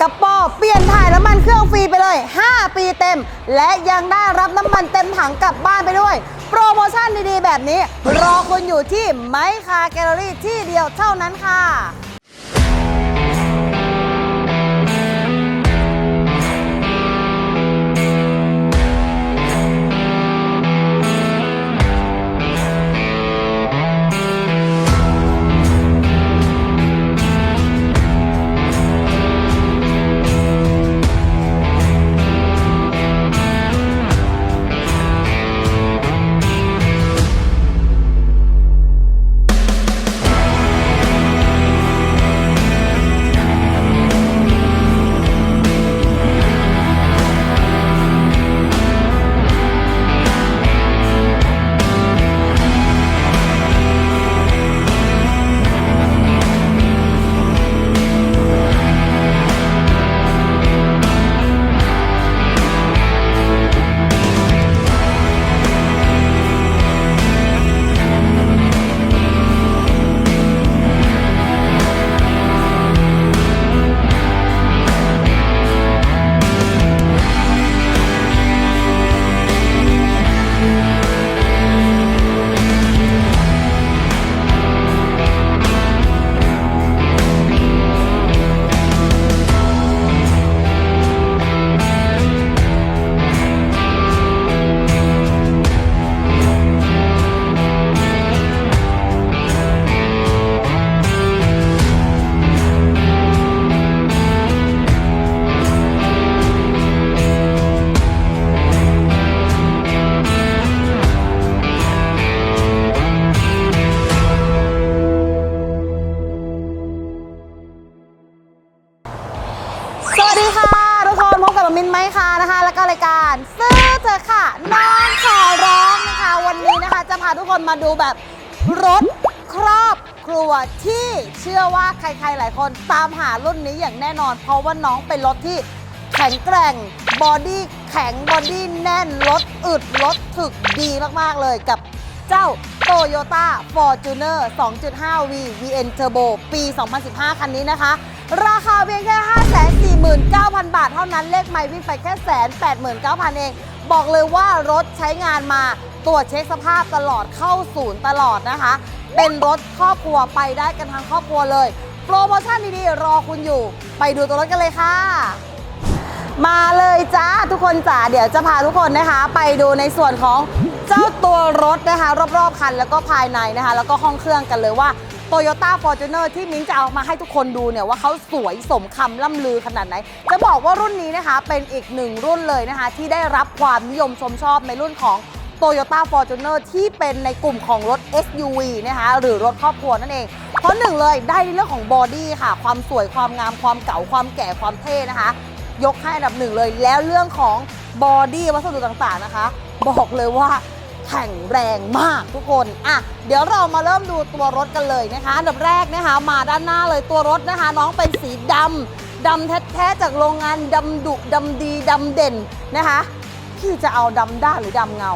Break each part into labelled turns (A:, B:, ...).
A: กระป๋อเปลี่ยนถ่ายน้ำมันเครื่องฟรีไปเลย 5 ปีเต็ม และยังได้รับน้ำมันเต็มถังกลับบ้านไปด้วย โปรโมชั่นดีๆ แบบนี้ รอคุณอยู่ที่ไมค์คาแกลเลอรี่ที่เดียวเท่านั้นค่ะ ดูแบบรถครอบครัวที่เชื่อว่าใครๆหลายคนตามหารุ่นนี้อย่างแน่นอน เพราะว่าน้องเป็นรถที่แข็งแกร่งบอดี้แข็งบอดี้แน่นรถอึดรถถึกดีมากๆเลยกับเจ้า Toyota Fortuner 2.5V VN Turbo ปี 2015 คันนี้นะคะ ราคาเพียงแค่ 549,000 บาทเท่านั้นเลขไม่วิ่งไปแค่แสน89,000 เอง บอกเลยว่ารถใช้งานมา ตรวจเช็คสภาพตลอดเข้าศูนย์ตลอดนะคะ เป็นรถครอบครัวไปได้กันทั้งครอบครัวเลย โปรโมชั่นดีๆรอคุณอยู่ ไปดูตัวรถกันเลยค่ะ มาเลยจ้าทุกคนจ๋าเดี๋ยวจะพาทุกคนนะคะ ไปดูในส่วนของเจ้าตัวรถนะคะ รอบๆคันแล้วก็ภายในนะคะ แล้วก็ห้องเครื่องกันเลยว่า Toyota Fortuner ที่มิ้นจะเอามาให้ทุกคนดูเนี่ยว่าเขาสวยสมคำล่ำลือขนาดไหน จะบอกว่ารุ่นนี้นะคะเป็นอีกหนึ่งรุ่นเลยนะคะ ที่ได้รับความนิยมชมชอบในรุ่นของ Toyota Fortuner ที่เป็นในกลุ่มของรถ SUV นะคะหรือรถครอบครัวนั่นเอง เพราะหนึ่งเลยได้ในเรื่องของบอดี้ค่ะ ความสวยความงามความเก่าความแก่ความเท่นะคะ ยกให้อันดับหนึ่งเลย แล้วเรื่องของบอดี้วัสดุต่างๆนะคะ บอกเลยว่าแข็งแรงมากทุกคน อะ เดี๋ยวเรามาเริ่มดูตัวรถกันเลยนะคะ อันดับแรกนะคะ มาด้านหน้าเลยตัวรถนะคะ น้องเป็นสีดำดำแท้ๆจากโรงงานดำดุดำดีดำเด่นนะคะ พี่จะเอาดำด้านหรือดำเงา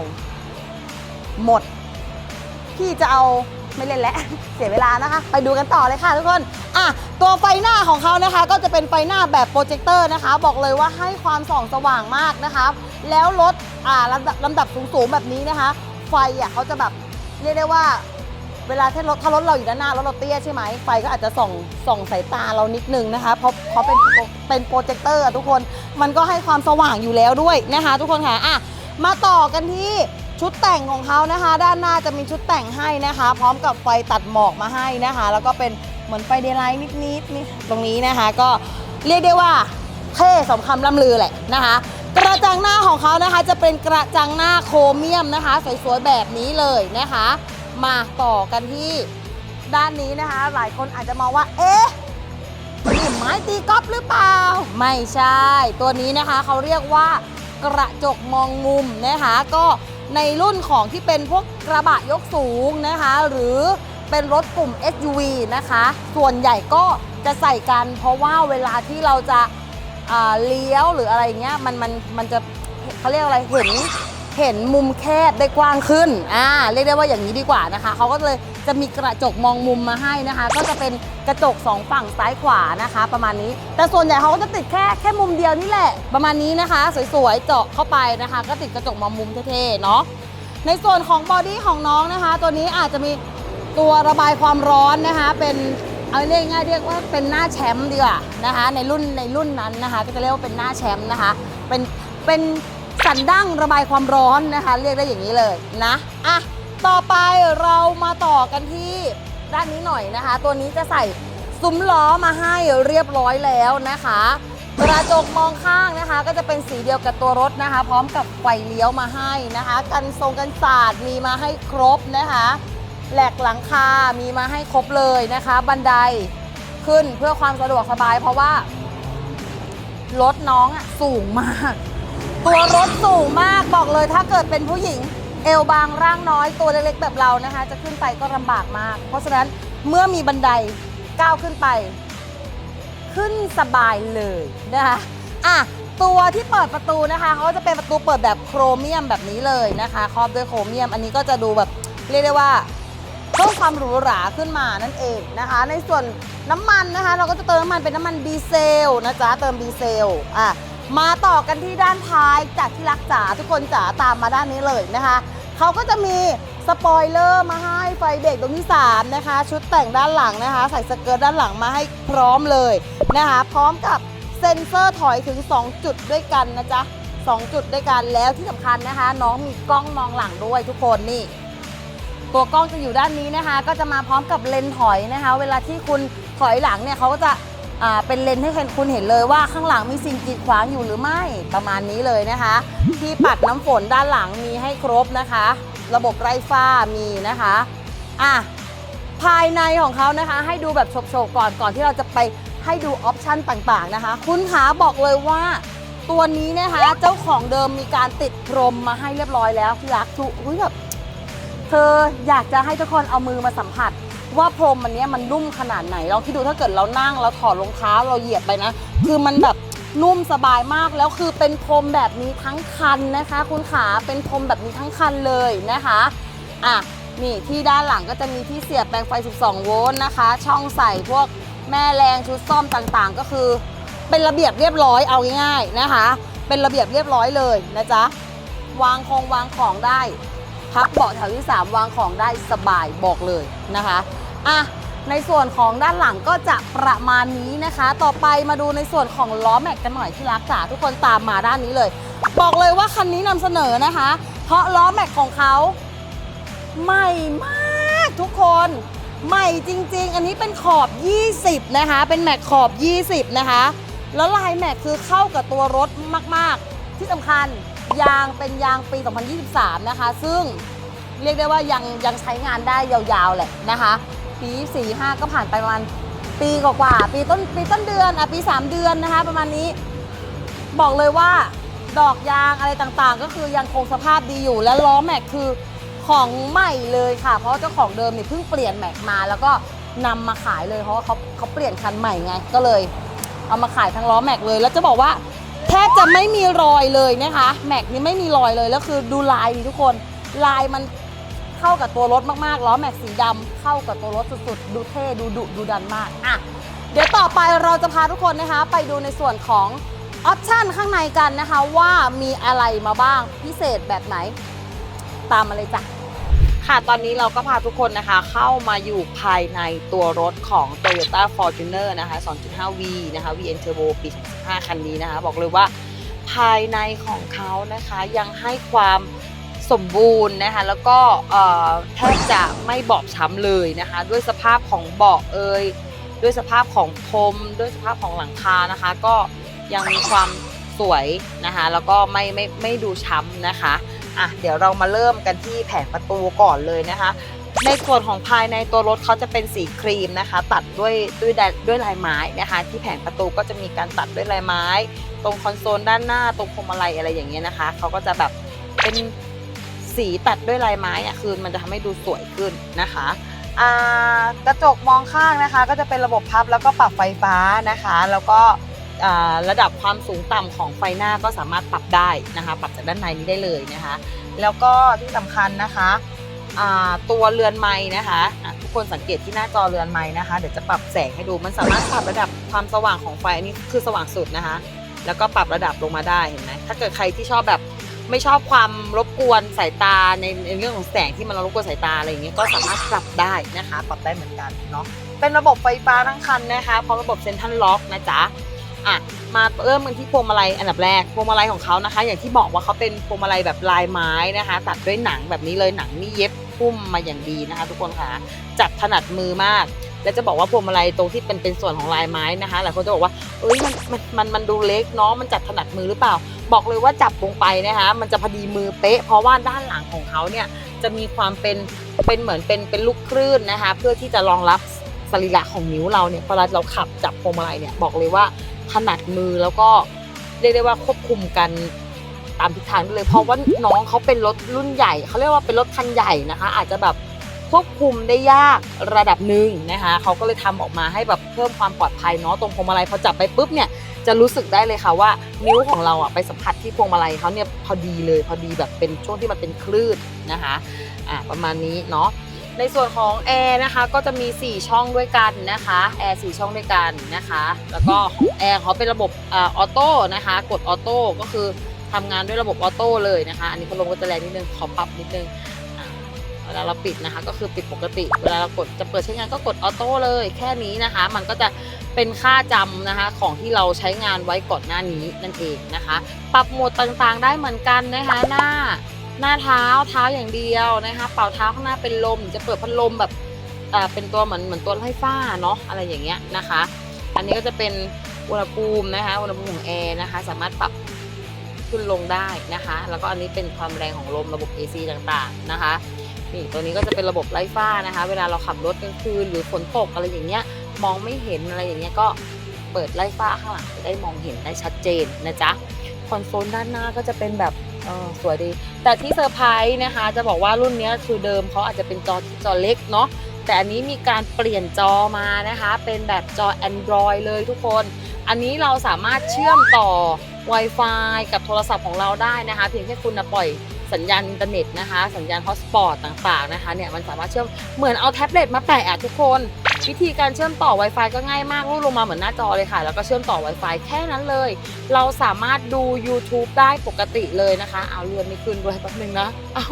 A: หมด พี่จะเอาไม่เล่นแล้ว เสียเวลานะคะ ไปดูกันต่อเลยค่ะทุกคนอะตัวไฟหน้าของเขานะคะ ก็จะเป็นไฟหน้าแบบโปรเจคเตอร์นะคะ บอกเลยว่าให้ความส่องสว่างมากนะคะ แล้วรถอ่าลำดับลำดับสูงๆแบบนี้นะคะ ไฟอะเขาจะแบบเรียกได้ว่าเวลาถ้ารถถ้ารถเราอยู่ด้านหน้ารถเราเตี้ยใช่ไหมไฟก็อาจจะส่องส่องสายตาเรานิดนึงนะคะ เพราะเพราเป็นเป็นโปรเจคเตอร์ทุกคนมันก็ให้ความสว่างอยู่แล้วด้วยนะคะ ทุกคนค่ะอะมาต่อกันที่ ชุดแต่งของเขานะคะ ด้านหน้าจะมีชุดแต่งให้นะคะ พร้อมกับไฟตัดหมอกมาให้นะคะ แล้วก็เป็นเหมือนไฟเดย์ไลท์นิดๆนี่ตรงนี้นะคะ ก็เรียกได้ว่าเท่สมคำล่ำลือแหละนะคะ กระจังหน้าของเขานะคะ จะเป็นกระจังหน้าโครเมียมนะคะ สวยๆแบบนี้เลยนะคะ มาต่อกันที่ด้านนี้นะคะ หลายคนอาจจะมองว่า เอ๊ะนี่ไม้ตีกอล์ฟหรือเปล่า ไม่ใช่ ตัวนี้นะคะเขาเรียกว่ากระจกมองมุมนะคะ ก็ ในรุ่นของที่เป็นพวกกระบะยกสูงนะคะ หรือเป็นรถกลุ่ม SUV นะคะ ส่วนใหญ่ก็จะใส่กัน เพราะว่าเวลาที่เราจะเลี้ยวหรืออะไรเงี้ยมันมันมันจะเขาเรียกอะไรเห็น เห็นมุมแคบได้กว้างขึ้น อ่า เรียกได้ว่าอย่างนี้ดีกว่านะคะ เขาก็เลยจะมีกระจกมองมุมมาให้นะคะ ก็จะเป็นกระจกสองฝั่งซ้ายขวานะคะ ประมาณนี้ แต่ส่วนใหญ่เขาก็จะติดแค่แค่มุมเดียวนี่แหละ ประมาณนี้นะคะ สวยๆ เจาะเข้าไปนะคะ ก็ติดกระจกมองมุมเท่ๆ เนาะ ในส่วนของบอดี้ของน้องนะคะ ตัวนี้อาจจะมีตัวระบายความร้อนนะคะ เป็นเอาเรียกง่ายๆเรียกว่าเป็นหน้าแชมป์ดีกว่านะคะ ในรุ่นในรุ่นนั้นนะคะ ก็จะเรียกว่าเป็นหน้าแชมป์นะคะ เป็นเป็น สันดั้งระบายความร้อนนะคะ เรียกได้อย่างนี้เลยนะอะต่อไปเรามาต่อกันที่ด้านนี้หน่อยนะคะ ตัวนี้จะใส่ซุ้มล้อมาให้เรียบร้อยแล้วนะคะกระจกมองข้างนะคะ ก็จะเป็นสีเดียวกับตัวรถนะคะ พร้อมกับไฟเลี้ยวมาให้นะคะ กันทรงกันศาสตร์มีมาให้ครบนะคะแหลกหลังคา มีมาให้ครบเลยนะคะ บันไดขึ้นเพื่อความสะดวกสบาย เพราะว่ารถน้องอะสูงมาก ตัวรถสูงมากบอกเลยถ้าเกิดเป็นผู้หญิง เอวบางร่างน้อยตัวเล็กๆแบบเรานะคะ จะขึ้นไปก็ลำบากมาก เพราะฉะนั้นเมื่อมีบันไดก้าวขึ้นไป ขึ้นสบายเลยนะคะอะตัวที่เปิดประตูนะคะเขาจะเป็นประตูเปิดแบบโครเมียมแบบนี้เลยนะคะครอบด้วยโครเมียม อันนี้ก็จะดูแบบเรียกได้ว่าเพิ่มความหรูหราขึ้นมานั่นเองนะคะ ในส่วนน้ำมันนะคะ เราก็จะเติมน้ำมันเป็นน้ำมันดีเซลนะจ๊ะเติมดีเซลอะ มาต่อกันที่ด้านท้ายจากที่รักจ๋าทุกคนจ๋าตามมาด้านนี้เลยนะคะเขาก็จะมีสปอยเลอร์มาให้ไฟเบรกตรงที่ 3 นะคะ ชุดแต่งด้านหลังนะคะ ใส่สเกิร์ตด้านหลังมาให้พร้อมเลยนะคะ พร้อมกับเซ็นเซอร์ถอยถึง 2 จุดด้วยกันนะจ๊ะ 2 จุดด้วยกันแล้วที่สำคัญนะคะ น้องมีกล้องมองหลังด้วยทุกคนนี่ ตัวกล้องจะอยู่ด้านนี้นะคะ ก็จะมาพร้อมกับเลนส์ถอยนะคะ เวลาที่คุณถอยหลังเนี่ยเขาก็จะ เป็นเลนส์ให้คุณเห็นเลยว่าข้างหลังมีสิ่งกีดขวางอยู่หรือไม่ประมาณนี้เลยนะคะ ที่ปัดน้ำฝนด้านหลังมีให้ครบนะคะ ระบบไร้ฝ้ามีนะคะอะภายในของเขานะคะ ให้ดูแบบโฉบๆก่อนก่อนที่เราจะไปให้ดูออปชันต่างๆนะคะ คุณขาบอกเลยว่าตัวนี้นะคะเจ้าของเดิมมีการติดพรมมาให้เรียบร้อยแล้วที่รักทุกอุ๊ยแบบเธออยากจะให้ทุกคนเอามือมาสัมผัส ว่าพรมอันเนี้ยมันนุ่มขนาดไหนลองคิดดูถ้าเกิดเรานั่งเราถอดรองเท้าเราเหยียบไปนะ คือมันแบบนุ่มสบายมากแล้วคือเป็นพรมแบบนี้ทั้งคันนะคะ คุณขาเป็นพรมแบบนี้ทั้งคันเลยนะคะอะนี่ที่ด้านหลังก็จะมีที่เสียบแปลงไฟ 12 โวลต์นะคะ ช่องใส่พวกแม่แรงชุดซ่อมต่างๆ ก็คือ เป็นระเบียบเรียบร้อยเอาง่ายๆนะคะ เป็นระเบียบเรียบร้อยเลยนะจ๊ะวางคงวางของได้พับเบาะแถวที่ 3 วางของได้สบายบอกเลยนะคะ อะในส่วนของด้านหลังก็จะประมาณนี้นะคะ ต่อไปมาดูในส่วนของล้อแม็กกันหน่อยที่รักจ๋าทุกคนตามมาด้านนี้เลย บอกเลยว่าคันนี้นำเสนอนะคะ เพราะล้อแม็กของเขาใหม่มากทุกคนใหม่จริง ๆ อันนี้เป็นขอบ 20 นะคะ เป็นแม็กขอบ 20 นะคะ แล้วลายแม็กคือเข้ากับตัวรถมากๆ ที่สำคัญยางเป็นยางปี 2023 นะคะ ซึ่งเรียกได้ว่ายังยังใช้งานได้ยาวๆแหละนะคะ ปี4 5 ก็ผ่านไปประมาณปีกว่าๆปีต้นปีต้นเดือนอะปี 3 เดือนนะคะ ประมาณนี้ บอกเลยว่าดอกยางอะไรต่างๆ ก็คือยังคงสภาพดีอยู่ และล้อแม็กคือของใหม่เลยค่ะ เพราะเจ้าของเดิมเนี่ยเพิ่งเปลี่ยนแม็กมาแล้วก็นำมาขายเลยเพราะว่าเขาเขาเปลี่ยนคันใหม่ไงก็เลย เอามาขายทั้งล้อแม็กเลย แล้วจะบอกว่าแทบจะไม่มีรอยเลยนะคะ แม็กนี่ไม่มีรอยเลยแล้วคือดูลายดิทุกคนลายมัน เข้ากับตัวรถมากๆล้อแม็กสีดำเข้ากับตัวรถสุดๆ ดูเท่ดูดุดูดันมากอะเดี๋ยวต่อไปเราจะพาทุกคนนะคะ ไปดูในส่วนของออปชันข้างในกันนะคะ ว่ามีอะไรมาบ้างพิเศษแบบไหน ตามมาเลยจ้ะ ค่ะตอนนี้เราก็พาทุกคนนะคะ เข้ามาอยู่ภายในตัวรถของ Toyota Fortuner นะคะ 2.5V นะคะ VN Turbo ปี 2015 คันนี้นะคะ บอกเลยว่าภายในของเขานะคะยังให้ความ สมบูรณ์นะคะแล้วก็แทบจะไม่บอบช้ำเลยนะคะ ด้วยสภาพของเบาะเอยด้วยสภาพของพรมด้วยสภาพของหลังคานะคะ ก็ยังมีความสวยนะคะ แล้วก็ไม่ไม่ไม่ดูช้ำนะคะอะเดี๋ยวเรามาเริ่มกันที่แผงประตูก่อนเลยนะคะ ในส่วนของภายในตัวรถเขาจะเป็นสีครีมนะคะ ตัดด้วยด้วยด้วยลายไม้นะคะ ที่แผงประตูก็จะมีการตัดด้วยลายไม้ ตรงคอนโซลด้านหน้า ตรงพวงมาลัยอะไรอย่างเงี้ยนะคะเขาก็จะแบบเป็น สีตัดด้วยลายไม้อะคือมันจะทำให้ดูสวยขึ้นนะคะอ่ากระจกมองข้างนะคะ ก็จะเป็นระบบพับแล้วก็ปรับไฟฟ้านะคะ แล้วก็อ่าระดับความสูงต่ำของไฟหน้าก็สามารถปรับได้นะคะ ปรับจากด้านในนี้ได้เลยนะคะ แล้วก็ที่สำคัญนะคะอ่าตัวเรือนไม้นะคะอะทุกคนสังเกตที่หน้าจอเรือนไม้นะคะ เดี๋ยวจะปรับแสงให้ดูมันสามารถปรับระดับความสว่างของไฟอันนี้คือสว่างสุดนะคะ แล้วก็ปรับระดับลงมาได้เห็นไหมถ้าเกิดใครที่ชอบแบบ ไม่ชอบความรบกวนสายตาในในเรื่องของแสงที่มันรบกวนสายตาอะไรอย่างเงี้ยก็สามารถปรับได้นะคะปรับได้เหมือนกันเนาะเป็นระบบไฟฟ้าทั้งคันนะคะพร้อมระบบเซ็นทรัลล็อกนะจ๊ะอะมาเริ่มกันที่พวงมาลัยอันดับแรกพวงมาลัยของเขานะคะ อย่างที่บอกว่าเขาเป็นพวงมาลัยแบบลายไม้นะคะ ตัดด้วยหนังแบบนี้เลยหนังนี่เย็บพุ่มมาอย่างดีนะคะ ทุกคนค่ะจัดถนัดมือมาก และจะบอกว่าพวงมาลัยตรงที่เป็นเป็นส่วนของลายไม้นะคะหลายคนจะบอกว่าเอ้ยมันมันมันมันดูเล็กเนาะมันจัดถนัดมือหรือเปล่า บอกเลยว่าจับลงไปนะคะมันจะพอดีมือเป๊ะ เพราะว่าด้านหลังของเขาเนี่ยจะมีความเป็นเป็นเหมือนเป็นเป็นลูกคลื่นนะคะเพื่อที่จะรองรับสรีระของนิ้วเราเนี่ยเวลาเราขับจับพวงมาลัยเนี่ยบอกเลยว่าถนัดมือแล้วก็เรียกได้ว่าควบคุมกันตามทิศทางได้เลย เพราะว่าน้องเขาเป็นรถรุ่นใหญ่เขาเรียกว่าเป็นรถคันใหญ่นะคะ อาจจะแบบ ควบคุมได้ยากระดับหนึ่งนะคะเขาก็เลยทำออกมาให้แบบเพิ่มความปลอดภัยเนาะตรงพวงมาลัยพอจับไปปุ๊บเนี่ยจะรู้สึกได้เลยค่ะว่านิ้วของเราอะไปสัมผัสที่พวงมาลัยเขาเนี่ยพอดีเลยพอดีแบบเป็นช่วงที่มันเป็นคลื่นนะคะอะประมาณนี้เนาะในส่วนของแอร์นะคะก็จะมี 4 ช่องด้วยกันนะคะแอร์4ช่องด้วยกันนะคะ แล้วก็ของแอร์เขาเป็นระบบอ่าออโต้นะคะ กดออโต้ก็คือทำงานด้วยระบบออโต้เลยนะคะ อันนี้พัดลมก็จะแรงนิดนึงขอปรับนิดนึง เวลาเราปิดนะคะ ก็คือปิดปกติ เวลาเรากดจะเปิดใช้งานก็กดออโต้เลย แค่นี้นะคะ มันก็จะเป็นค่าจำนะคะของที่เราใช้งานไว้ก่อนหน้านี้นั่นเองนะคะ ปรับโหมดต่างๆ ได้เหมือนกันนะคะหน้าหน้าเท้าเท้าอย่างเดียวนะคะ เป่าเท้าข้างหน้าเป็นลม จะเปิดพัดลมแบบเป็นตัวเหมือนเหมือนตัวไล่ฟ้าเนาะอะไรอย่างเงี้ยนะคะ อันนี้ก็จะเป็นอุณหภูมินะคะอุณหภูมิของแอร์นะคะ สามารถปรับขึ้นลงได้นะคะ แล้วก็อันนี้เป็นความแรงของลมระบบ AC ต่างๆนะคะ นี่ตัวนี้ก็จะเป็นระบบไล่ฟ้านะคะ เวลาเราขับรถกลางคืนหรือฝนตกอะไรอย่างเงี้ย มองไม่เห็นอะไรอย่างเงี้ยก็เปิดไล่ฟ้าข้างหลังจะได้มองเห็นได้ชัดเจนนะจ๊ะคอนโซลด้านหน้าก็จะเป็นแบบเออสวยดี แต่ที่เซอร์ไพรส์นะคะ จะบอกว่ารุ่นนี้คือเดิมเขาอาจจะเป็นจอจอเล็กเนาะแต่อันนี้มีการเปลี่ยนจอมานะคะ เป็นแบบจอ Android เลยทุกคน อันนี้เราสามารถเชื่อมต่อ Wi-Fi กับโทรศัพท์ของเราได้นะคะ เพียงแค่คุณนะปล่อย สัญญาณอินเทอร์เน็ตนะคะ สัญญาณฮอตสปอตต่างๆนะคะเนี่ยมันสามารถเชื่อมเหมือนเอาแท็บเล็ตมาแปะอะทุกคน วิธีการเชื่อมต่อ Wi-Fi ก็ง่ายมากรูดลงมาเหมือนหน้าจอเลยค่ะ แล้วก็เชื่อมต่อ Wi-Fi แค่นั้นเลย เราสามารถดู YouTube ได้ปกติเลยนะคะ เอาเรือนไม่ขึ้นด้วยแป๊บนึงนะเอา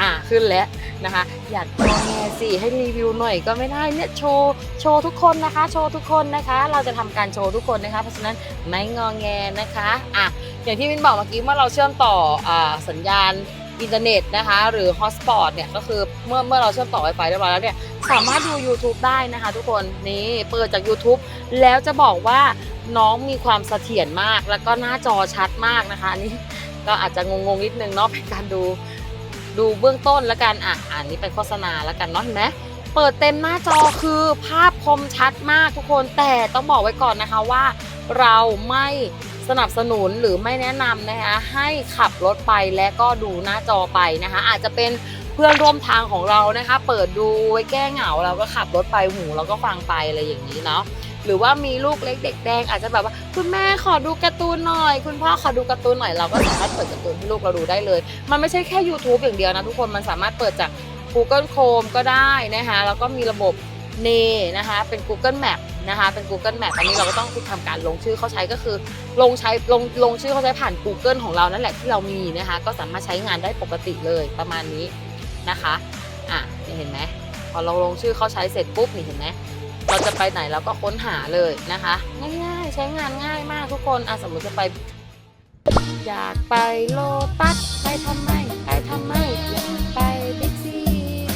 A: อ่าขึ้นแล้วนะคะ อยากงอแงสิให้รีวิวหน่อยก็ไม่ได้เนี่ยโชว์โชว์ทุกคนนะคะ โชว์ทุกคนนะคะ เราจะทำการโชว์ทุกคนนะคะ เพราะฉะนั้นไม่งอแงนะคะอะอย่างที่วินบอกเมื่อกี้เมื่อเราเชื่อมต่ออาสัญญาณอินเทอร์เน็ตนะคะ หรือฮอสปอตเนี่ยก็คือเมื่อเมื่อเราเชื่อมต่อ Wi-Fi เรียบร้อยแล้วเนี่ยสามารถดู YouTube ได้นะคะ ทุกคนนี่เปิดจาก YouTube แล้วจะบอกว่าน้องมีความเสถียรมาก แล้วก็หน้าจอชัดมากนะคะอันนี้ก็อาจจะงงๆนิดนึงเนาะเป็นการดู ดูเบื้องต้นแล้วกันอะอันนี้เป็นโฆษณาแล้วกันเนาะเห็นไหมเปิดเต็มหน้าจอคือภาพคมชัดมากทุกคนแต่ต้องบอกไว้ก่อนนะคะว่า เราไม่สนับสนุนหรือไม่แนะนำนะคะให้ขับรถไปและก็ดูหน้าจอไปนะคะ อาจจะเป็นเพื่อนร่วมทางของเรานะคะ เปิดดูไว้แก้เหงาเราก็ขับรถไปหูเราก็ฟังไปอะไรอย่างนี้เนาะ หรือว่ามีลูกเล็กเด็กแดงอาจจะแบบว่า คุณแม่ขอดูการ์ตูนหน่อย คุณพ่อขอดูการ์ตูนหน่อยเราก็สามารถเปิดการ์ตูนให้ลูกเราดูได้เลย มันไม่ใช่แค่ YouTube อย่างเดียวนะทุกคนมันสามารถเปิดจาก Google Chrome ก็ได้นะคะแล้วก็มีระบบเนนะคะเป็น Google Map นะคะเป็น Google Map อันนี้เราก็ต้องทำการลงชื่อเขาใช้ก็คือ ลงใช้ลงลงชื่อเขาใช้ผ่าน Google ของเรานั่นแหละที่เรามีนะคะก็สามารถใช้งานได้ปกติเลยประมาณนี้นะคะอะเห็นไหมพอเราลงชื่อเขาใช้เสร็จปุ๊บนี่เห็นไหม เราจะไปไหนเราก็ค้นหาเลยนะคะ ง่ายๆ ใช้งานง่ายมากทุกคนอะสมมติจะไป อยากไปโลตัสไปทำไม ไปทำไม อยากไปบิ๊กซี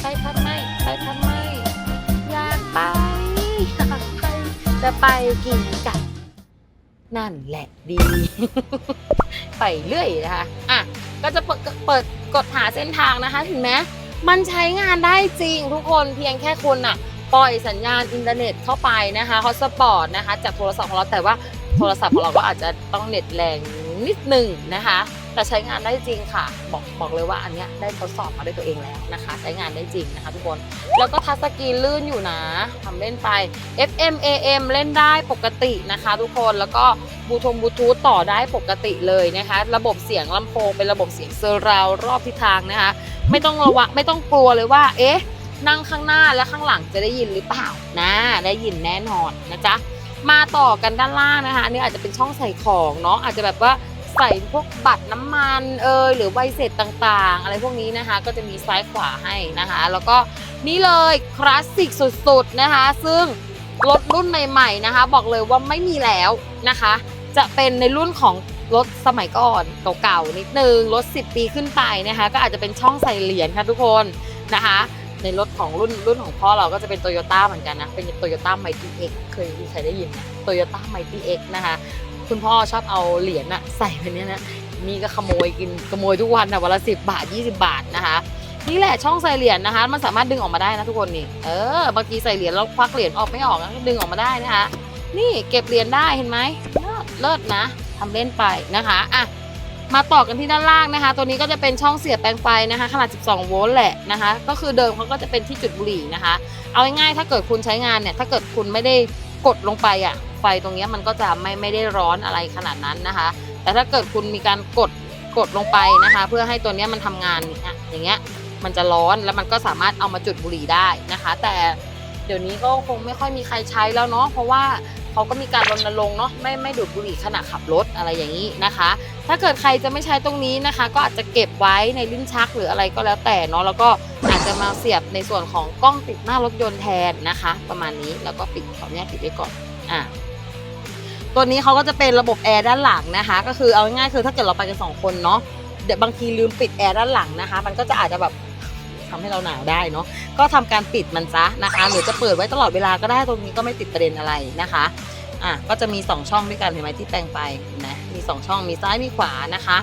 A: ไปทำไม ไปทำไม อยากไปอยากไป จะไปกินกับนั่นแหละดี ไปเรื่อยนะคะอะก็จะเปิดเปิดกดหาเส้นทางนะคะเห็นไหมมันใช้งานได้จริงทุกคนเพียงแค่คุณอะ ปล่อยสัญญาณอินเทอร์เน็ตเข้าไปนะคะฮอตสปอร์ตนะคะจากโทรศัพท์ของเราแต่ว่าโทรศัพท์ของเราก็อาจจะต้องเน็ตแรงนิดหนึ่งนะคะ แต่ใช้งานได้จริงค่ะ บอกบอกเลยว่าอันเนี้ยได้ทดสอบมาด้วยตัวเองแล้วนะคะ ใช้งานได้จริงนะคะทุกคน แล้วก็ทัชสกรีนลื่นอยู่นะทำเล่นไป FM AM เล่นได้ปกตินะคะ ทุกคนแล้วก็บูทงบูทูธต่อได้ปกติเลยนะคะ ระบบเสียงลำโพงเป็นระบบเสียงเซอร์ราวรอบทิศทางนะคะ ไม่ต้องระวะไม่ต้องกลัวเลยว่าเอ๊ะ นั่งข้างหน้าและข้างหลังจะได้ยินหรือเปล่านะได้ยินแน่นอนนะจ๊ะมาต่อกันด้านล่างนะคะอันนี้อาจจะเป็นช่องใส่ของเนาะอาจจะแบบว่าใส่พวกบัตรน้ำมันเอยหรือใบเสร็จต่างๆ อะไรพวกนี้นะคะ ก็จะมีซ้ายขวาให้นะคะ แล้วก็นี่เลยคลาสสิกสุดๆนะคะ ซึ่งรถรุ่นใหม่ๆนะคะ บอกเลยว่าไม่มีแล้วนะคะ จะเป็นในรุ่นของรถสมัยก่อนเก่าๆนิดนึงรถ 10 ปีขึ้นไปนะคะ ก็อาจจะเป็นช่องใส่เหรียญค่ะทุกคนนะคะ ในรถของรุ่นรุ่นของพ่อเราก็จะเป็นโตโยต้าเหมือนกันนะ เป็นโตโยต้าไมตี้เอ็กเคยมีใครได้ยินไหมโตโยต้าไมตี้เอ็กนะคะ คุณพ่อชอบเอาเหรียญอะใส่ไปเนี้ยนะนี่ก็ขโมยกินขโมยทุกวันนะวันละสิบบาท 20 บาทนะคะ นี่แหละช่องใส่เหรียญนะคะ มันสามารถดึงออกมาได้นะทุกคนนี่เออบางทีใส่เหรียญแล้วควักเหรียญออกไม่ออกนะก็ดึงออกมาได้นะคะ นี่เก็บเหรียญได้เห็นไหมเลิศเลิศนะทำเล่นไปนะคะอะ มาต่อกันที่ด้านล่างนะคะ ตัวนี้ก็จะเป็นช่องเสียบแปลงไฟนะคะ ขนาด 12 โวลต์แหละนะคะ ก็คือเดิมเขาก็จะเป็นที่จุดบุหรี่นะคะ เอาง่ายๆถ้าเกิดคุณใช้งานเนี่ย ถ้าเกิดคุณไม่ได้กดลงไปอะ ไฟตรงเนี้ยมันก็จะไม่ไม่ได้ร้อนอะไรขนาดนั้นนะคะ แต่ถ้าเกิดคุณมีการกดกดลงไปนะคะ เพื่อให้ตัวเนี้ยมันทำงานเงี้ยอย่างเงี้ย มันจะร้อนแล้วมันก็สามารถเอามาจุดบุหรี่ได้นะคะ แต่เดี๋ยวนี้ก็คงไม่ค่อยมีใครใช้แล้วเนาะ เพราะว่า เขาก็มีการรณรงค์เนาะไม่ไม่ดูดบุหรี่ขณะขับรถอะไรอย่างนี้นะคะ ถ้าเกิดใครจะไม่ใช้ตรงนี้นะคะ ก็อาจจะเก็บไว้ในลิ้นชักหรืออะไรก็แล้วแต่เนาะแล้วก็อาจจะมาเสียบในส่วนของกล้องติดหน้ารถยนต์แทนนะคะ ประมาณนี้แล้วก็ปิดขออนุญาตปิดไว้ก่อนอะตัวนี้เขาก็จะเป็นระบบแอร์ด้านหลังนะคะ ก็คือเอาง่ายๆคือถ้าเกิดเราไปกันสองคนเนาะเดี๋ยวบางทีลืมปิดแอร์ด้านหลังนะคะ มันก็จะอาจจะแบบทำให้เราหนาวได้เนาะก็ทำการปิดมันซะนะคะ หรือจะเปิดไว้ตลอดเวลาก็ได้ตรงนี้ก็ไม่ติดประเด็นอะไรนะคะ อะก็จะมี 2 ช่องด้วยกันเห็นไหมที่แปลงไปนะมี 2 ช่องมีซ้ายมีขวานะคะ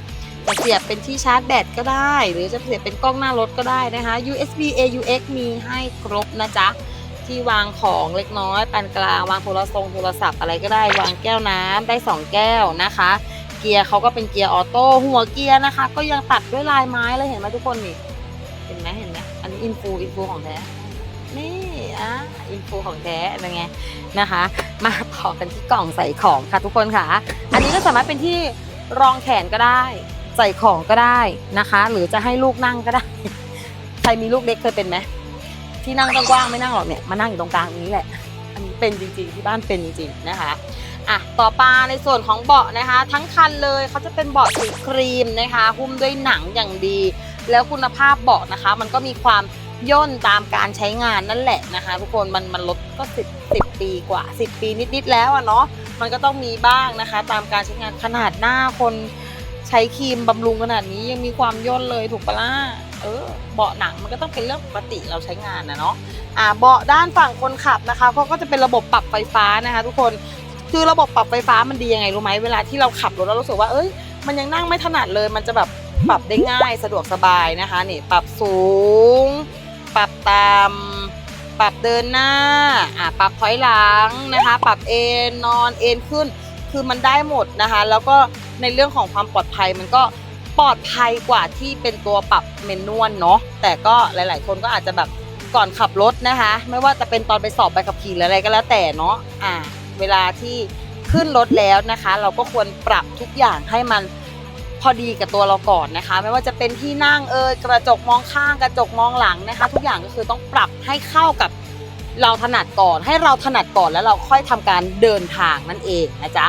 A: จะเสียบเป็นที่ชาร์จแบตก็ได้ หรือจะเสียบเป็นกล้องหน้ารถก็ได้นะคะ USB AUX มีให้ครบนะจ๊ะที่วางของเล็กน้อยปานกลางวางโทรศัพท์โทรศัพท์อะไรก็ได้ วางแก้วน้ำได้ 2 แก้วนะคะ เกียร์เขาก็เป็นเกียร์ออโต้หัวเกียร์นะคะ ก็ยังตัดด้วยลายไม้เลยเห็นไหมทุกคนนี่เห็นไหมเห็นไหมอันนี้อินฟูอินฟูของแท้ อะอินฟูของแท้เป็นไงนะคะ มาต่อกันที่กล่องใส่ของค่ะทุกคนค่ะ อันนี้ก็สามารถเป็นที่รองแขนก็ได้ ใส่ของก็ได้นะคะ หรือจะให้ลูกนั่งก็ได้ ใครมีลูกเล็กเคยเป็นไหมที่นั่งกว้างๆไม่นั่งหรอกเนี่ยมานั่งอยู่ตรงกลางนี้แหละ อันนี้เป็นจริงๆที่บ้านเป็นจริงๆนะคะอะต่อมาในส่วนของเบาะนะคะ ทั้งคันเลยเขาจะเป็นเบาะสีครีมนะคะหุ้มด้วยหนังอย่างดี แล้วคุณภาพเบาะนะคะ มันก็มีความ ย่นตามการใช้งานนั่นแหละนะคะ ทุกคนมันมันลดก็สิบสิบปีกว่า10ปีนิดๆแล้วอะเนาะมันก็ต้องมีบ้างนะคะ ตามการใช้งานขนาดหน้าคนใช้ครีมบำรุงขนาดนี้ยังมีความย่นเลยถูกปะล่ะเออเบาะหนังมันก็ต้องเป็นเรื่องปกติเราใช้งานนะเนาะอ่าเบาะด้านฝั่งคนขับนะคะเขาก็จะเป็นระบบปรับไฟฟ้านะคะ ทุกคนคือระบบปรับไฟฟ้ามันดียังไงรู้ไหมเวลาที่เราขับรถแล้วรู้สึกว่าเอ้ยมันยังนั่งไม่ถนัดเลย มันจะแบบปรับได้ง่ายสะดวกสบายนะคะนี่ปรับสูง ปรับต่ำปรับเดินหน้าอะปรับถอยหลังนะคะ ปรับเอนนอนเอนขึ้น คือมันได้หมดนะคะ แล้วก็ในเรื่องของความปลอดภัยมันก็ปลอดภัยกว่าที่เป็นตัวปรับเมนนวลเนาะแต่ก็หลาย ๆ คนก็อาจจะแบบก่อนขับรถนะคะ ไม่ว่าจะเป็นตอนไปสอบใบขับขี่หรืออะไรก็แล้วแต่เนาะอ่า เวลาที่ขึ้นรถแล้วนะคะ เราก็ควรปรับทุกอย่างให้มัน พอดีกับตัวเราก่อนนะคะ ไม่ว่าจะเป็นที่นั่งเอยกระจกมองข้างกระจกมองหลังนะคะ ทุกอย่างก็คือต้องปรับให้เข้ากับเราถนัดก่อน ให้เราถนัดก่อนแล้วเราค่อยทำการเดินทางนั่นเองนะจ๊ะ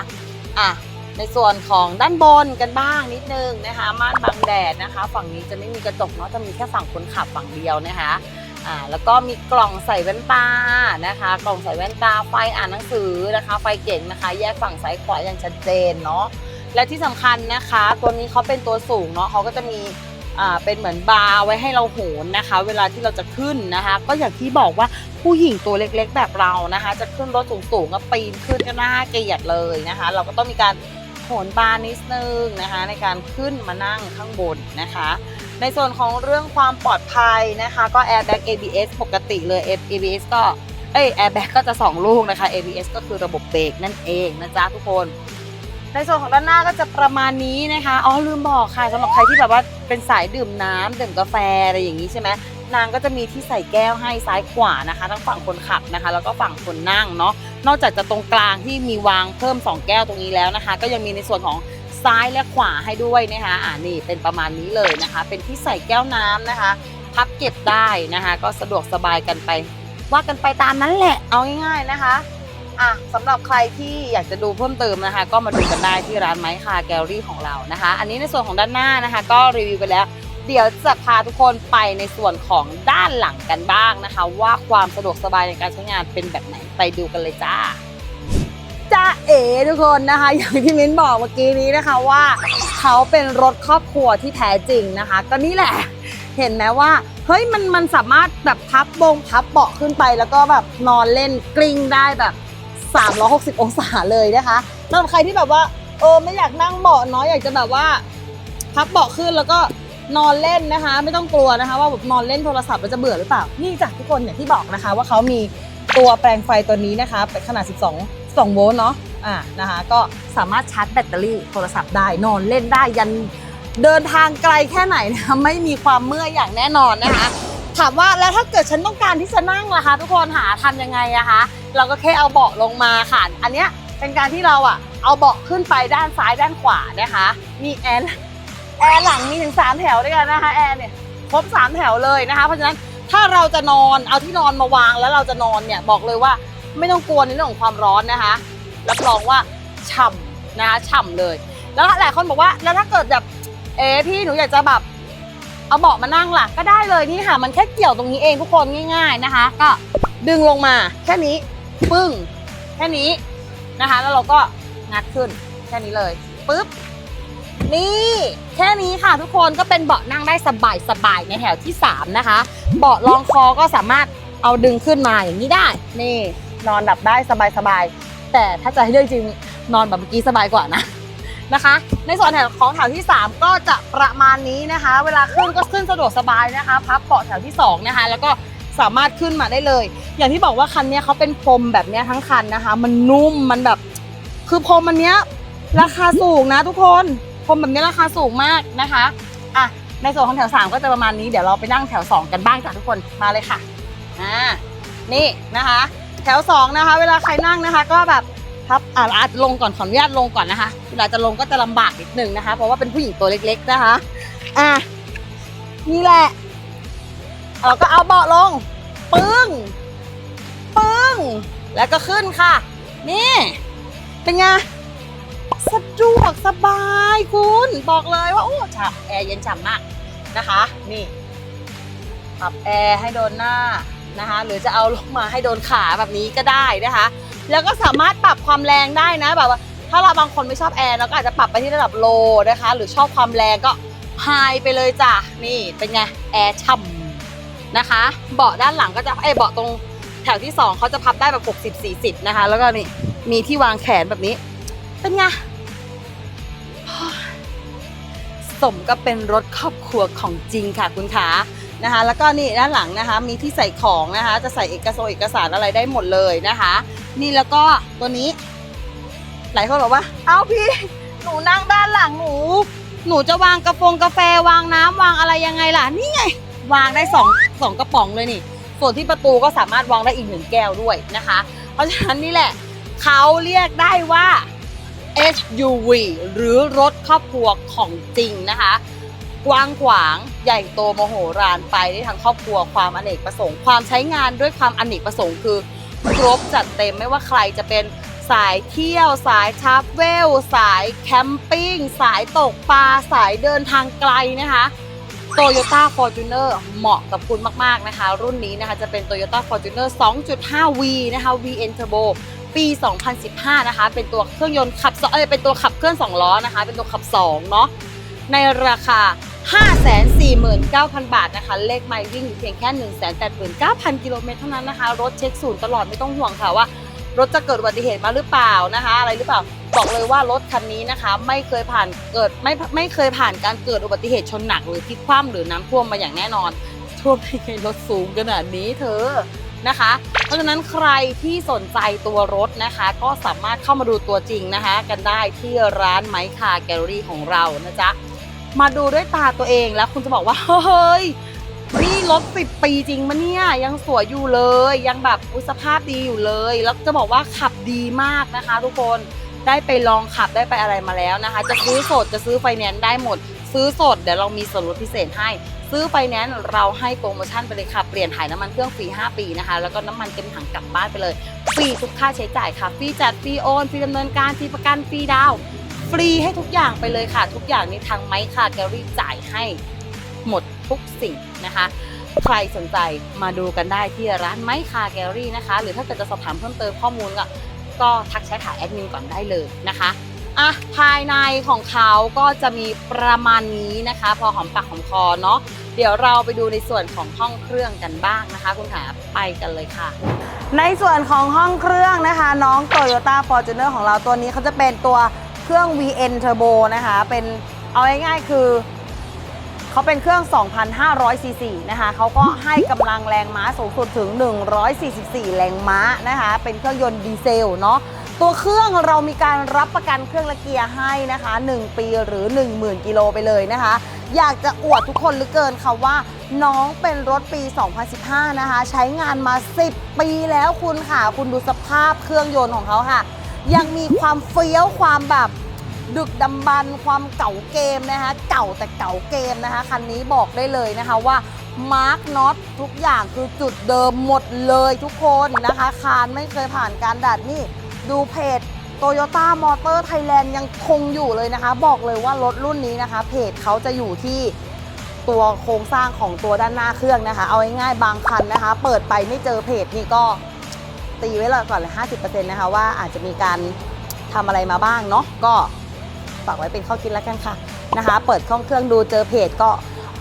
A: อะในส่วนของด้านบนกันบ้างนิดนึงนะคะ ม่านบังแดดนะคะ ฝั่งนี้จะไม่มีกระจกเนาะจะมีแค่ฝั่งคนขับฝั่งเดียวนะคะอ่าแล้วก็มีกล่องใส่แว่นตานะคะ กล่องใส่แว่นตาไฟอ่านหนังสือนะคะ ไฟเก่งนะคะ แยกฝั่งซ้ายขวาอย่างชัดเจนเนาะ และที่สำคัญนะคะ ตัวนี้เขาเป็นตัวสูงเนาะเขาก็จะมีอ่าเป็นเหมือนบาร์ไว้ให้เราโหนนะคะ เวลาที่เราจะขึ้นนะคะ ก็อย่างที่บอกว่าผู้หญิงตัวเล็กๆ แบบเรานะคะ จะขึ้นรถสูงๆก็ปีนขึ้นก็น่าเกลียดเลยนะคะ เราก็ต้องมีการโหนบาร์นิดนึงนะคะ ในการขึ้นมานั่งข้างบนนะคะ ในส่วนของเรื่องความปลอดภัยนะคะ ก็ airbag ABS ปกติเลย ABS ก็เอ้ย airbag ก็จะ 2 ลูกนะคะ ABS ก็คือระบบเบรกนั่นเองนะจ๊ะทุกคน ในส่วนของด้านหน้าก็จะประมาณนี้นะคะ อ๋อลืมบอกค่ะสำหรับใครที่แบบว่าเป็นสายดื่มน้ำดื่มกาแฟอะไรอย่างนี้ใช่ไหมนางก็จะมีที่ใส่แก้วให้ซ้ายขวานะคะ ทั้งฝั่งคนขับนะคะ แล้วก็ฝั่งคนนั่งเนาะ นอกจากจะตรงกลางที่มีวางเพิ่ม 2 แก้วตรงนี้แล้วนะคะ ก็ยังมีในส่วนของซ้ายและขวาให้ด้วยนะคะ อ่านี่เป็นประมาณนี้เลยนะคะ เป็นที่ใส่แก้วน้ำนะคะ พับเก็บได้นะคะ ก็สะดวกสบายกันไป ว่ากันไปตามนั้นแหละ เอาง่าย ๆนะคะ อะสำหรับใครที่อยากจะดูเพิ่มเติมนะคะ ก็มาดูกันได้ที่ร้านไม้คาแกลลี่ของเรานะคะ อันนี้ในส่วนของด้านหน้านะคะ ก็รีวิวไปแล้ว เดี๋ยวจะพาทุกคนไปในส่วนของด้านหลังกันบ้างนะคะ ว่าความสะดวกสบายในการใช้งานเป็นแบบไหนไปดูกันเลยจ้าจ้าเอ๋ทุกคนนะคะ อย่างที่มิ้นบอกเมื่อกี้นี้นะคะว่า เขาเป็นรถครอบครัวที่แท้จริงนะคะ ก็นี่แหละเห็นไหมว่าเฮ้ยมันมันสามารถแบบพับบงพับเบาะขึ้นไป แล้วก็แบบนอนเล่นกลิ้งได้แบบ 360 องศาเลยนะคะสำหรับใครที่แบบว่าเออไม่อยากนั่งเบาะเนาะอยากจะแบบว่า พับเบาะขึ้นแล้วก็นอนเล่นนะคะ ไม่ต้องกลัวนะคะ ว่าแบบนอนเล่นโทรศัพท์แล้วจะเบื่อหรือเปล่า นี่จ้ะทุกคนอย่างที่บอกนะคะ ว่าเขามีตัวแปลงไฟตัวนี้นะคะเป็นขนาด 12 2โวลต์เนาะอ่านะคะก็สามารถชาร์จแบตเตอรี่โทรศัพท์ได้นอนเล่นได้ยันเดินทางไกลแค่ไหนนะไม่มีความเมื่อยอย่างแน่นอนนะคะ ถามว่าแล้วถ้าเกิดฉันต้องการที่จะนั่งล่ะคะ ทุกคนหาทำยังไงอะคะ เราก็แค่เอาเบาะลงมาค่ะ อันเนี้ยเป็นการที่เราอะเอาเบาะขึ้นไปด้านซ้ายด้านขวานะคะ มีแอร์แอร์หลังมีถึง3แถวด้วยกันนะคะแอร์เนี่ยครบ3แถวเลยนะคะ เพราะฉะนั้นถ้าเราจะนอนเอาที่นอนมาวางแล้วเราจะนอนเนี่ยบอกเลยว่าไม่ต้องกลัวในเรื่องของความร้อนนะคะรับรองว่าฉ่ำนะคะฉ่ำเลย แล้วหลายคนบอกว่าแล้วถ้าเกิดแบบเอ๊พี่หนูอยากจะแบบ เอาเบาะมานั่งล่ะก็ได้เลยนี่ค่ะ มันแค่เกี่ยวตรงนี้เองทุกคนง่าย ๆนะคะ ก็ดึงลงมาแค่นี้ปึ้งแค่นี้นะคะ แล้วเราก็งัดขึ้นแค่นี้เลยปึ๊บนี่แค่นี้ค่ะทุกคนก็เป็นเบาะนั่งได้สบายสบายๆในแถวที่ 3 นะคะ เบาะรองคอก็สามารถเอาดึงขึ้นมาอย่างนี้ได้ นี่นอนดับได้สบายสบายๆแต่ถ้าจะให้เลือกจริงนอนแบบเมื่อกี้สบายกว่านะ นะคะ ในส่วนแถวของแถวที่ 3 ก็จะประมาณนี้นะคะ เวลาขึ้นก็ขึ้นสะดวกสบายนะคะ พับเบาะแถวที่2นะคะ แล้วก็สามารถขึ้นมาได้เลย อย่างที่บอกว่าคันนี้เขาเป็นพรมแบบนี้ทั้งคันนะคะ มันนุ่มมันแบบ คือพรมอันเนี้ยราคาสูงนะทุกคนพรมแบบนี้ราคาสูงมากนะคะอะในส่วนของแถว 3 ก็จะประมาณนี้เดี๋ยวเราไปนั่งแถว 2 กันบ้างจ้ะทุกคนมาเลยค่ะอ่านี่นะคะ แถว 2 นะคะ เวลาใครนั่งนะคะ ก็แบบครับอ่าอาจจะลงก่อนขออนุญาตลงก่อนนะคะ ลาจะลงก็จะลำบากนิดนึงนะคะ เพราะว่าเป็นผู้หญิงตัวเล็กๆนะคะอะนี่แหละเราก็เอาเบาะลง ปึ้ง ปึ้ง แล้วก็ขึ้นค่ะ นี่ เป็นไงสะดวกสบายคุณ บอกเลยว่า โอ้ฉ่ำแอร์เย็นฉ่ำมากนะคะ นี่ปรับแอร์ให้โดนหน้านะคะ หรือจะเอาลงมาให้โดนขาแบบนี้ก็ได้นะคะ แล้วก็สามารถปรับความแรงได้นะแบบว่า ถ้าเราบางคนไม่ชอบแอร์เราก็อาจจะปรับไปที่ระดับโลนะคะ หรือชอบความแรงก็ไฮไปเลยจ้ะนี่เป็นไงแอร์ฉ่ำนะคะ เบาะด้านหลังก็จะไอเบาะตรงแถวที่ 2เขาจะพับได้แบบ60 40 นะคะ แล้วก็นี่มีที่วางแขนแบบนี้ เป็นไงสมก็เป็นรถครอบครัวของจริงค่ะคุณขานะคะ แล้วก็นี่ด้านหลังนะคะ มีที่ใส่ของนะคะ จะใส่เอกสารเอกสารอะไรได้หมดเลยนะคะ นี่แล้วก็ตัวนี้ ลายคนบอกว่า เอ้าพี่ หนูนั่งด้านหลังหนู หนูจะวางกระโปรงกาแฟวางน้ำวางอะไรยังไงล่ะ นี่ไง วางได้สองสองกระป๋องเลยนี่ ส่วนที่ประตูก็สามารถวางได้อีกหนึ่งแก้วด้วยนะคะ เพราะฉะนั้นนี่แหละเขาเรียกได้ว่า SUV หรือรถครอบครัวของจริงนะคะ กว้างขวางใหญ่โตโมโหฬารไปได้ทั้งครอบครัวความอเนกประสงค์ ความใช้งานด้วยความอเนกประสงค์คือ ครบจัดเต็มไม่ว่าใครจะเป็น สายเที่ยว สายทราเวล สายแคมปิ้ง สายตกปลา สายเดินทางไกลนะคะ Toyota Fortuner เหมาะกับคุณมาก ๆ นะคะ รุ่นนี้นะคะจะเป็น Toyota Fortuner 2.5V นะคะ VN Turbo ปี 2015 นะคะ เป็นตัวเครื่องยนต์ขับสองเอ้ยเป็นตัวขับเคลื่อน2ล้อนะคะ เป็นตัวขับ 2 เนาะในราคา 549,000 บาทนะคะ เลขไมล์วิ่งอยู่เพียงแค่ 189,000 กิโลเมตรเท่านั้นนะคะ รถเช็คศูนย์ตลอดไม่ต้องห่วงค่ะว่า รถจะเกิดอุบัติเหตุมาหรือเปล่านะคะ อะไรหรือเปล่าบอกเลยว่ารถคันนี้นะคะ ไม่เคยผ่านเกิดไม่ไม่เคยผ่านการเกิดอุบัติเหตุชนหนักหรือพลิกคว่ำหรือน้ำท่วมมาอย่างแน่นอนท่วมได้ไงรถสูงขนาดนี้เธอ
B: นะคะ เพราะฉะนั้นใครที่สนใจตัวรถนะคะ ก็สามารถเข้ามาดูตัวจริงนะคะ กันได้ที่ร้านไมค์คาแกลเลอรี่ของเรานะจ๊ะมาดูด้วยตาตัวเองแล้วคุณจะบอกว่าเฮ้ย นี่รถสิบปีจริงมะเนี่ย ยังสวยอยู่เลย ยังแบบอุสภาพดีอยู่เลย แล้วจะบอกว่าขับดีมากนะคะ ทุกคนได้ไปลองขับได้ไปอะไรมาแล้วนะคะ จะซื้อสดจะซื้อไฟแนนซ์ได้หมด ซื้อสดเดี๋ยวเรามีส่วนลดพิเศษให้ ซื้อไฟแนนซ์เราให้โปรโมชั่นไปเลยค่ะ เปลี่ยนถ่ายน้ำมันเครื่องฟรี 5 ปีนะคะ แล้วก็น้ำมันเต็มถังกลับบ้านไปเลย ฟรีทุกค่าใช้จ่ายค่ะฟรีจัดฟรีโอนฟรีดำเนินการฟรีประกันฟรีดาวฟรีให้ทุกอย่างไปเลยค่ะ ทุกอย่างนี้ทางไมค์ค่ะแกลลี่จ่ายให้หมด ทุกสิ่งนะคะ ใครสนใจมาดูกันได้ที่ร้านไมค์คาแกลลี่นะคะ หรือถ้าเกิดจะสอบถามเพิ่มเติมข้อมูลก็ก็ทักแชทหาแอดมินก่อนได้เลยนะคะอะภายในของเขาก็จะมีประมาณนี้นะคะ พอหอมปากหอมคอเนาะเดี๋ยวเราไปดูในส่วนของห้องเครื่องกันบ้างนะคะ คุณขาไปกันเลยค่ะ
A: ในส่วนของห้องเครื่องนะคะ น้อง Toyota Fortuner ของเราตัวนี้เขาจะเป็นตัวเครื่อง VN Turbo นะคะ เป็นเอาง่ายๆคือ เขาเป็นเครื่อง 2,500ซีซีนะคะเขาก็ให้กำลังแรงม้าสูงสุดถึง 144 แรงม้านะคะ เป็นเครื่องยนต์ดีเซลเนาะตัวเครื่องเรามีการรับประกันเครื่องละเกียร์ให้นะคะ 1 ปีหรือ 10,000 กิโลไปเลยนะคะ อยากจะอวดทุกคนหลือเกินค่ะว่า น้องเป็นรถปี 2015 นะคะ ใช้งานมา 10 ปีแล้วคุณค่ะ คุณดูสภาพเครื่องยนต์ของเขาค่ะ ยังมีความเฟี้ยวความแบบ ดึกดำบรรความเก่าเกมนะคะเก่าแต่เก่าเกมนะคะคันนี้บอกได้เลยนะคะว่ามาร์กน็อตทุกอย่างคือจุดเดิมหมดเลยทุกคนนะคะคานไม่เคยผ่านการดัดนี่ ดูเพจ Toyota Motor Thailand ยังคงอยู่เลยนะคะ บอกเลยว่ารถรุ่นนี้นะคะ เพจเขาจะอยู่ที่ตัวโครงสร้างของตัวด้านหน้าเครื่องนะคะ เอาง่ายๆบางคันนะคะ เปิดไปไม่เจอเพจนี่ก็ตีไว้เลยก่อนเลย50%นะคะว่าอาจจะมีการทำอะไรมาบ้างเนาะก็ ฝากไว้เป็นข้อคิดแล้วกันค่ะนะคะ เปิดเครื่องเครื่องดูเจอเพจก็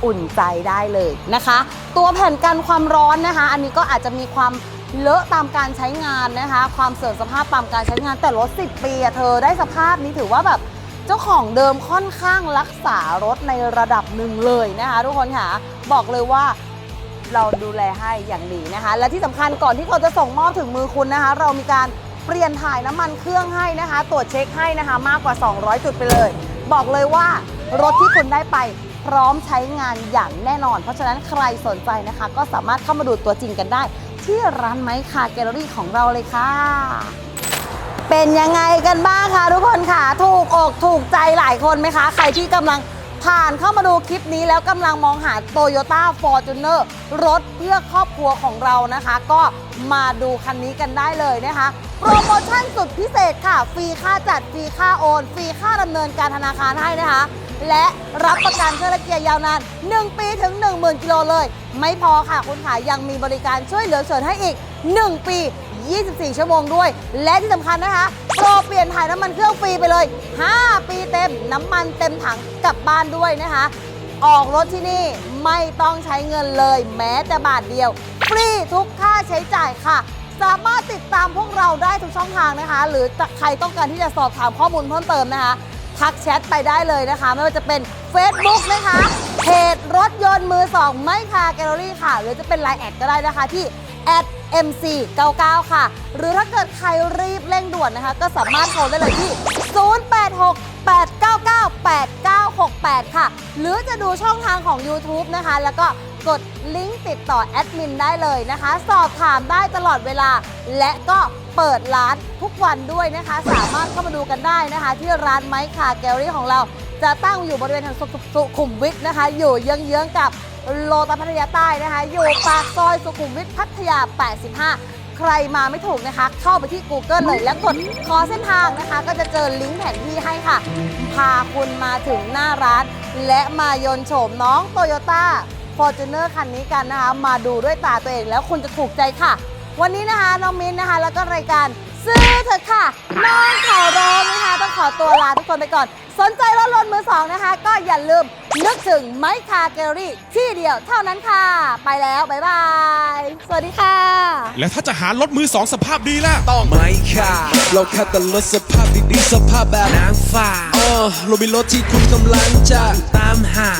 A: อุ่นใจได้เลยนะคะ ตัวแผ่นกันความร้อนนะคะ อันนี้ก็อาจจะมีความเลอะตามการใช้งานนะคะ ความเสื่อมสภาพตามการใช้งานแต่รถ 10 ปีอะเธอได้สภาพนี้ถือว่าแบบเจ้าของเดิมค่อนข้างรักษารถในระดับหนึ่งเลยนะคะทุกคนค่ะบอกเลยว่าเราดูแลให้อย่างดีนะคะ และที่สำคัญก่อนที่เขาจะส่งมอบถึงมือคุณนะคะ เรามีการ เปลี่ยนถ่ายน้ำมันเครื่องให้นะคะ ตรวจเช็คให้นะคะมากกว่า 200 จุดไปเลย บอกเลยว่ารถที่คุณได้ไปพร้อมใช้งานอย่างแน่นอน เพราะฉะนั้นใครสนใจนะคะ ก็สามารถเข้ามาดูตัวจริงกันได้ ที่ร้านไม้คาแกลเลอรี่ของเราเลยค่ะ เป็นยังไงกันบ้างคะทุกคนค่ะ ถูกอกถูกใจหลายคนไหมคะ ใครที่กำลังผ่านเข้ามาดูคลิปนี้แล้วกำลังมองหา Toyota Fortuner รถเพื่อครอบครัวของเรานะคะ ก็มาดูคันนี้กันได้เลยนะคะ โปรโมชั่นสุดพิเศษค่ะ ฟรีค่าจัด ฟรีค่าโอน ฟรีค่าดำเนินการธนาคารให้นะคะ และรับประกันเครื่องละเกียร์ยาวนาน 1 ปีถึง 10,000 กิโลเลย ไม่พอค่ะคุณขายังมีบริการช่วยเหลือเสริญให้อีก 1 ปี 24 ชั่วโมงด้วย และที่สำคัญนะคะ โปรเปลี่ยนถ่ายน้ำมันเครื่องฟรีไปเลย 5 ปีเต็ม น้ำมันเต็มถังกลับบ้านด้วยนะคะ ออกรถที่นี่ไม่ต้องใช้เงินเลย แม้แต่บาทเดียว ฟรีทุกค่าใช้จ่ายค่ะ สามารถติดตามพวกเราได้ทุกช่องทางนะคะ หรือใครต้องการที่จะสอบถามข้อมูลเพิ่มเติมนะคะ ทักแชทไปได้เลยนะคะ ไม่ว่าจะเป็น Facebook นะคะเพจรถยนต์มือสองไม่คาแกลเลอรี่ค่ะ หรือจะเป็น Line แอดก็ได้นะคะที่แอด @mc99 ค่ะ หรือถ้าเกิดใครรีบเร่งด่วนนะคะ ก็สามารถโทรได้เลยที่ 98968 ค่ะ หรือจะดูช่องทางของ YouTube นะคะ แล้วก็กดลิงก์ติดต่อแอดมินได้เลยนะคะ สอบถามได้ตลอดเวลา และก็เปิดร้านทุกวันด้วยนะคะ สามารถเข้ามาดูกันได้นะคะ ที่ร้านไม้คาแกลเลอรี่ของเรา จะตั้งอยู่บริเวณทางสุสุขุมวิทนะคะ อยู่เยื้องๆกับโลตัสพัทยาใต้นะคะ อยู่ปากซอยสุขุมวิทพัทยา 85 ใครมาไม่ถูกนะคะ เข้าไปที่ Google เลย แล้วกดขอเส้นทางนะคะ ก็จะเจอลิงก์แผนที่ให้ค่ะ พาคุณมาถึงหน้าร้าน และมายนโฉมน้องโตโยต้าฟอร์จูเนอร์คันนี้กันนะคะ มาดูด้วยตาตัวเองแล้วคุณจะถูกใจค่ะ วันนี้นะคะน้องมิ้นนะคะ แล้วก็รายการ ซื้อเถอะค่ะน้องขอร้องนะคะ ต้องขอตัวลาทุกคนไปก่อน สนใจรถรถมือสองนะคะ ก็อย่าลืมนึกถึงไมค์คาแกลลี่ที่เดียวเท่านั้นค่ะ ไปแล้ว บ๊ายบาย สวัสดีค่ะ
C: และถ้าจะหารถมือสองสภาพดีล่ะ ต้อง
D: ไม่ค่ะ เราแค่แต่รถสภาพดีๆสภาพแบบนางฟ้าเออเรามีรถที่คุณกำลังจะตามหา